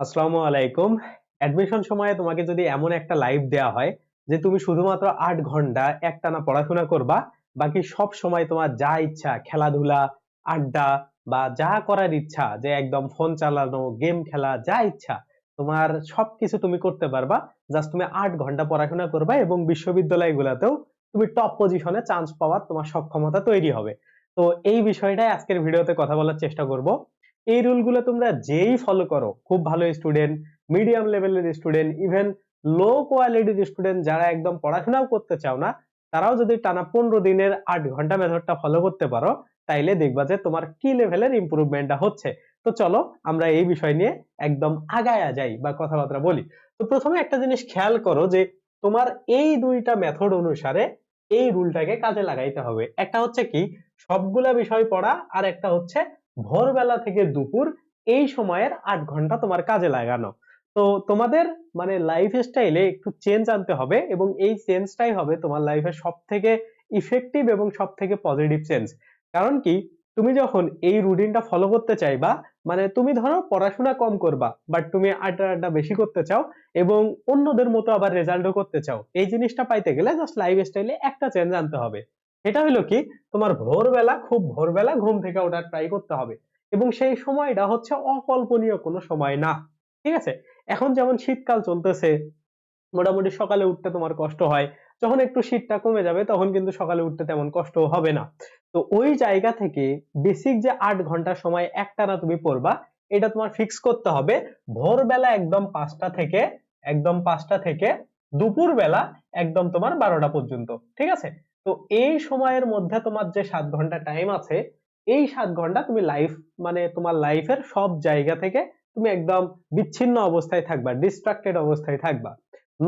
আসসালামু আলাইকুম। অ্যাডমিশন সময়ে তোমাকে যদি এমন একটা লাইভ দেয়া হয় যে তুমি শুধুমাত্র আট ঘণ্টা একটানা পড়াশোনা করবা, বাকি সব সময় তোমার যা ইচ্ছা, খেলাধুলা, আড্ডা বা যা করার ইচ্ছা, যে একদম ফোন চালানো গেম খেলা, যা ইচ্ছা, তোমার সবকিছু তুমি করতে পারবা। জাস্ট তুমি আট ঘণ্টা পড়াশোনা করবা এবং বিশ্ববিদ্যালয়গুলোতেও তুমি টপ পজিশনে চান্স পাওয়ার তোমার সক্ষমতা তৈরি হবে। তো এই বিষয়টাই আজকের ভিডিওতে কথা বলার চেষ্টা করব। এই রুলগুলো তোমরা যেই ফলো করো, খুব ভালো স্টুডেন্ট মিডিয়াম লেভেলের স্টুডেন্ট ইভেন লো কোয়ালিটির স্টুডেন্ট যারা একদম পড়াশোনাও করতে চাও না, তারাও যদি টানা পনেরো দিনের আট ঘণ্টা মেথডটা ফলো করতে পারো, তাইলে দেখবা যে তোমার কি লেভেলের ইম্প্রুভমেন্টটা হচ্ছে। তো চলো, আমরা এই বিষয় নিয়ে একদম আগায়া যাই বা কথাবার্তা বলি। তো প্রথমে একটা জিনিস খেয়াল করো যে তোমার এই দুইটা মেথড অনুসারে এই রুলটাকে কাজে লাগাইতে হবে। একটা হচ্ছে কি, সবগুলা বিষয় পড়া আর একটা হচ্ছে ভোরবেলা থেকে দুপুর এই সময়ের আট ঘণ্টা তোমার কাজে লাগানো। তো তোমাদের মানে লাইফ স্টাইলে একটু চেঞ্জ আনতে হবে এবং এই চেঞ্জটাই হবে তোমার লাইফের সব থেকে ইফেক্টিভ এবং সব থেকে পজিটিভ চেঞ্জ কারণ কি? তুমি যখন এই রুটিনটা ফলো করতে চাইবা মানে তুমি ধরো পড়াশোনা কম করবা বাট তুমি আড্ডা আড্ডা বেশি করতে চাও এবং অন্যদের মতো আবার রেজাল্টও করতে চাও, এই জিনিসটা পাইতে গেলে জাস্ট লাইফ স্টাইলে একটা চেঞ্জ আনতে হবে। এটা হলো কি? তোমার ভোরবেলা, খুব ভোরবেলা ঘুম থেকে ওঠার ট্রাই করতে হবে। এবং সেই সময়টা হচ্ছে অকল্পনীয় কোনো সময় না। ঠিক আছে? এখন যেমন শীতকাল চলতেছে, মোটামুটি সকালে উঠতে তোমার কষ্ট হয়। যখন একটু শীতটা কমে যাবে, তখন কিন্তু সকালে উঠতে তেমন কষ্ট হবে না। তো ওই জায়গা থেকে বেসিক যে আট ঘণ্টা সময় একটানা তুমি পড়বা, এটা তোমার ফিক্স করতে হবে। ভোরবেলা একদম পাঁচটা থেকে, একদম পাঁচটা থেকে দুপুর বেলা একদম তোমার বারোটা পর্যন্ত। ঠিক আছে? তো এই সময়ের মধ্যে তোমার যে সাত ঘণ্টা টাইম আছে, এই সাত ঘণ্টা তুমি লাইফ মানে তোমার লাইফের সব জায়গা থেকে তুমি একদম বিচ্ছিন্ন অবস্থায় থাকবা ডিস্ট্রাক্টেড অবস্থায় থাকবা।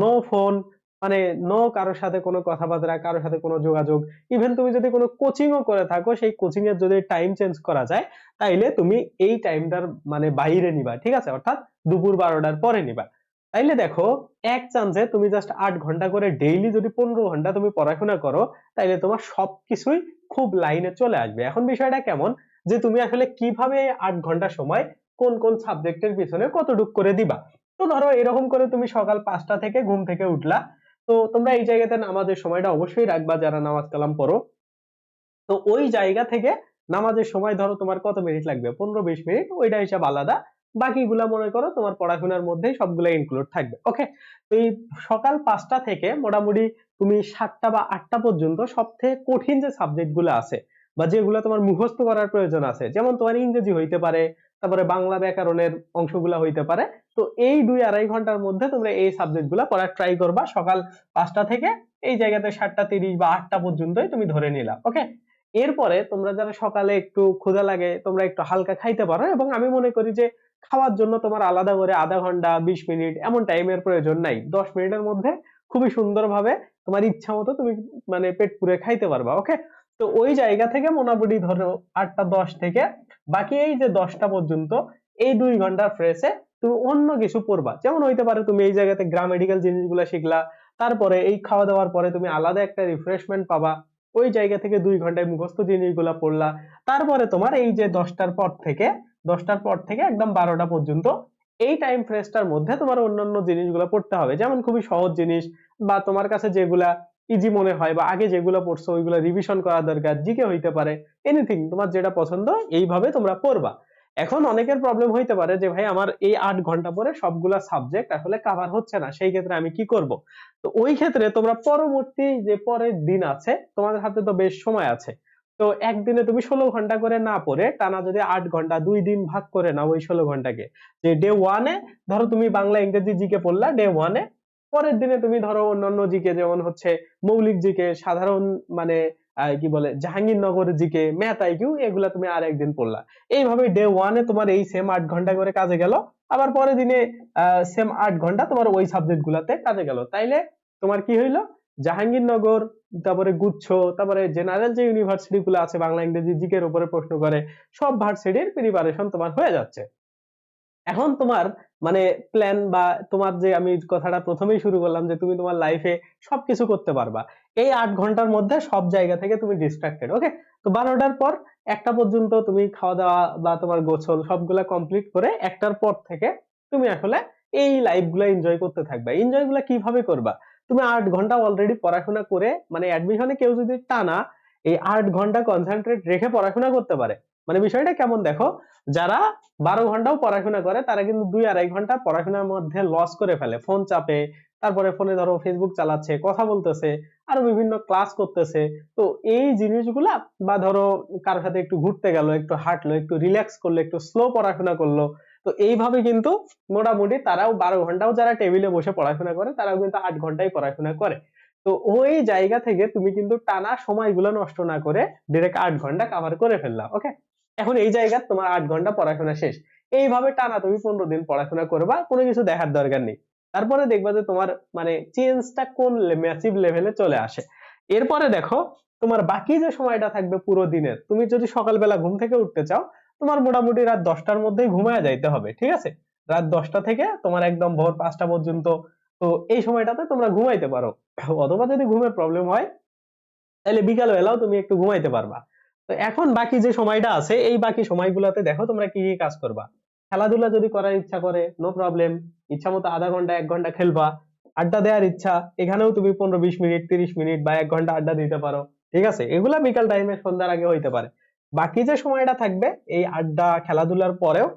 নো ফোন মানে নো কারোর সাথে কোনো কথাবার্তা, কারোর সাথে কোনো যোগাযোগ ইভেন তুমি যদি কোনো কোচিংও করে থাকো, সেই কোচিং এর যদি টাইম চেঞ্জ করা যায়, তাইলে তুমি এই টাইমটার মানে বাইরে নিবা, ঠিক আছে? অর্থাৎ দুপুর বারোটার পরে নিবা। তাইলে দেখো, এক চান্সে তুমি জাস্ট আট ঘণ্টা করে ডেইলি যদি পনেরো ঘণ্টা তুমি পড়াশোনা করো, তাইলে তোমার সবকিছুই খুব লাইনে চলে আসবে। এখন বিষয়টা কেমন? যে তুমি আসলে কীভাবে আট ঘণ্টা সময় কোন কোন সাবজেক্টের পিছনে কতটুক করে দিবা? তো ধরো এরকম করে তুমি সকাল পাঁচটা থেকে ঘুম থেকে উঠলা। তো তোমরা এই জায়গাতে নামাজের সময়টা অবশ্যই রাখবা যারা নামাজ কালাম পড়ো। তো ওই জায়গা থেকে নামাজের সময় ধরো তোমার কত মিনিট লাগবে? পনেরো, বিশ মিনিট ওইটা হিসাব আলাদা। বাকিগুলা মনে করো তোমার পড়াশোনার মধ্যেই সবগুলো ইনক্লুড থাকবে। ওকে তো এই সকাল পাঁচটা থেকে মোটামুটি তুমি সাতটা বা আটটা পর্যন্ত সব থেকে কঠিন যে সাবজেক্টগুলো আছে বা যেগুলো তোমার মুখস্থ করার প্রয়োজন আছে, যেমন তোমার ইংরেজি হইতে পারে, তারপরে বাংলা ব্যাকরণের অংশগুলা হইতে পারে, তো এই দুই আড়াই ঘণ্টার মধ্যে তোমরা এই সাবজেক্টগুলা পড়ার ট্রাই করবা সকাল পাঁচটা থেকে, এই জায়গাতে সাতটা, তিরিশ বা আটটা পর্যন্তই তুমি ধরে নিলা। ওকে এরপরে তোমরা যারা সকালে একটু ক্ষুধা লাগে, তোমরা একটু হালকা খাইতে পারো এবং আমি মনে করি যে খাওয়ার জন্য তোমার আলাদা করে আধা ঘণ্টা, বিশ মিনিট এমন টাইমের প্রয়োজন নাই। দশ মিনিটের মধ্যে খুবই সুন্দরভাবে তোমার ইচ্ছা মতো তুমি মানে পেট পুরে খাইতে পারবা ওকে তো ওই জায়গা থেকে মোটামুটি ধরো আটটা দশ থেকে বাকি এই যে দশটা পর্যন্ত এই দুই ঘণ্টার ফ্রেশে তুমি অন্য কিছু পড়বা যেমন হইতে পারে তুমি এই জায়গাতে গ্রামেডিক্যাল জিনিসগুলো শিখলা, তারপরে এই খাওয়া দাওয়ার পরে তুমি আলাদা একটা রিফ্রেশমেন্ট পাবা। ওই জায়গা থেকে দুই ঘন্টায় মুখস্থ জিনিসগুলো পড়লা। তারপরে তোমার এই যে দশটার পর থেকে, দশটার পর থেকে একদম বারোটা পর্যন্ত এই টাইম ফ্রেশটার মধ্যে তোমার অন্যান্য জিনিসগুলো পড়তে হবে। যেমন খুবই সহজ জিনিস বা তোমার কাছে যেগুলা ইজি মনে হয় বা আগে যেগুলো পড়ছো, ওইগুলো রিভিশন করা দরকার, জিকে হইতে পারে এনিথিং তোমার যেটা পছন্দ, এইভাবে তোমরা পড়বা। এখন অনেকের প্রবলেম হইতে পারে যে, ভাই, আমার এই আট ঘণ্টা পরে সবগুলা সাবজেক্ট আসলে কাভার হচ্ছে না, সেই ক্ষেত্রে আমি কি করব? তো ওই ক্ষেত্রে তোমরা পরবর্তী যে পরের দিন আছে, তোমাদের হাতে তো বেশ সময় আছে। তো একদিনে তুমি ষোলো ঘণ্টা করে না পড়ে, টানা যদি আট ঘণ্টা, দুই দিন ভাগ করে নাও ওই ষোলো ঘন্টাকে। যে ডে ওয়ানে ধরো তুমি বাংলা, ইংরেজি জিকে পড়লা ডে ওয়ানে পরের দিনে তুমি ধরো অন্যান্য জিকে যেমন হচ্ছে মৌলিক জিকে সাধারণ মানে কি বলে জাহাঙ্গীরনগর জিকে ম্যাথ আইকিউ এগুলা তুমি আর একদিন পড়লা। এইভাবে ডে ওয়ানে তোমার এই সেম আট ঘণ্টা করে কাজে গেল, আবার পরের দিনে সেম আট ঘণ্টা তোমার ওই সাবজেক্ট গুলাতে কাজে গেল। তাইলে তোমার কি হইল? জাহাঙ্গীরনগর, তারপরে গুচ্ছ, তারপরে জেনারেল যে ইউনিভার্সিটি গুলো আছে বাংলা, ইংরেজি, জিকের উপরে প্রশ্ন করে, সব ভার্সিটির প্রিপারেশন তোমার হয়ে যাচ্ছে। এখন তোমার মানে প্ল্যান বা তোমার যে আমি কথাটা প্রথমেই শুরু করলাম যে তুমি তোমার লাইফে সবকিছু করতে পারবা। এই আট ঘণ্টার মধ্যে সব জায়গা থেকে তুমি ডিস্ট্রাক্টেড ওকে তো বারোটার পর একটা পর্যন্ত তুমি খাওয়া দাওয়া বা তোমার গোসল সবগুলা কমপ্লিট করে একটার পর থেকে তুমি আসলে এই লাইফগুলো এনজয় করতে থাকবা। এনজয়গুলা কীভাবে করবা? তুমি আট ঘণ্টা অলরেডি পড়াশোনা করে মানে অ্যাডমিশনে কেউ যদি টানা এই আট ঘণ্টা কনসেন্ট্রেট রেখে পড়াশোনা করতে পারে মানে বিষয়টা কেমন দেখো? যারা বারো ঘন্টাও পড়াশোনা করে, তারা কিন্তু দুই আড়াই ঘণ্টা পড়াশোনার মধ্যে লস করে ফেলে। ফোন চাপে, তারপরে ফোনে ধরো ফেসবুক চালাচ্ছে, কথা বলতেছে, আরও বিভিন্ন ক্লাস করতেছে। তো এই জিনিসগুলা বা ধরো কারোর সাথে একটু ঘুরতে গেল, একটু হাঁটলো, একটু রিল্যাক্স করল, একটু স্লো পড়াশোনা করল, তো এইভাবে কিন্তু মোটামুটি তারাও বারো ঘন্টাও যারা টেবিলে বসে পড়াশোনা করে, তারাও কিন্তু আট ঘন্টাই পড়াশোনা করে। তো ওই জায়গা থেকে তুমি কিন্তু টানা সময়গুলো নষ্ট না করে ডিরেক্ট আট ঘণ্টা কভার করে ফেললা ওকে এখন এই জায়গা তোমার আট ঘণ্টা পড়াশোনা শেষ। এইভাবে টানা তুমি পনেরো দিন পড়াশোনা করবা, কোনো কিছু দেখার দরকার নেই। তারপরে দেখবা যে তোমার মানে চেঞ্জটা কোন ম্যাসিভ লেভেলে চলে আসে। এরপরে দেখো, তোমার বাকি যে সময়টা থাকবে পুরো দিনের, তুমি যদি সকালবেলা ঘুম থেকে উঠতে চাও, তোমার মোটামুটি রাত দশটার মধ্যেই ঘুমায় যাইতে হবে, ঠিক আছে? রাত দশটা থেকে তোমার একদম ভোর পাঁচটা পর্যন্ত, তো এই সময়টাতে তোমরা ঘুমাইতে পারো। অথবা যদি ঘুমের প্রবলেম হয়, তাহলে বিকাল বেলাও তুমি একটু ঘুমাইতে পারবা। তো এখন বাকি যে সময়টা আছে, এই বাকি সময়গুলোতে দেখো তোমরা কি কি কাজ করবা। খেলাধুলা যদি করার ইচ্ছা করে নো প্রবলেম ইচ্ছা মতো আধা ঘণ্টা, এক ঘণ্টা খেলবা। আড্ডা দেওয়ার ইচ্ছা, এখানেও তুমি পনেরো, বিশ মিনিট, তিরিশ মিনিট বা এক ঘণ্টা আড্ডা দিতে পারো। ঠিক আছে? এগুলা বিকাল টাইমে সন্ধ্যার আগে হইতে পারে। বাকি যে সময়টা থাকবে, এই আড্ডা, খেলাধুলার পরেও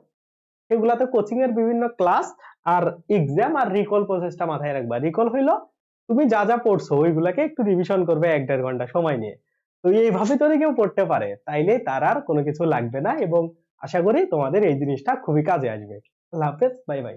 সেগুলাতে কোচিং এর বিভিন্ন ক্লাস আর এক্সাম আর রিকল প্রসেসটা মাথায় রাখবা। রিকল হইল, তুমি যা যা পড়ছো, ওইগুলাকে একটু রিভিশন করবে এক দেড় ঘণ্টা সময় নিয়ে। তো এইভাবে যদি কেউ পড়তে পারে। তাইলে তার আর কোনো কিছু লাগবে না এবং আশা করি তোমাদের এই জিনিসটা খুবই কাজে আসবে। আল্লাহ হাফেজ, বাই বাই।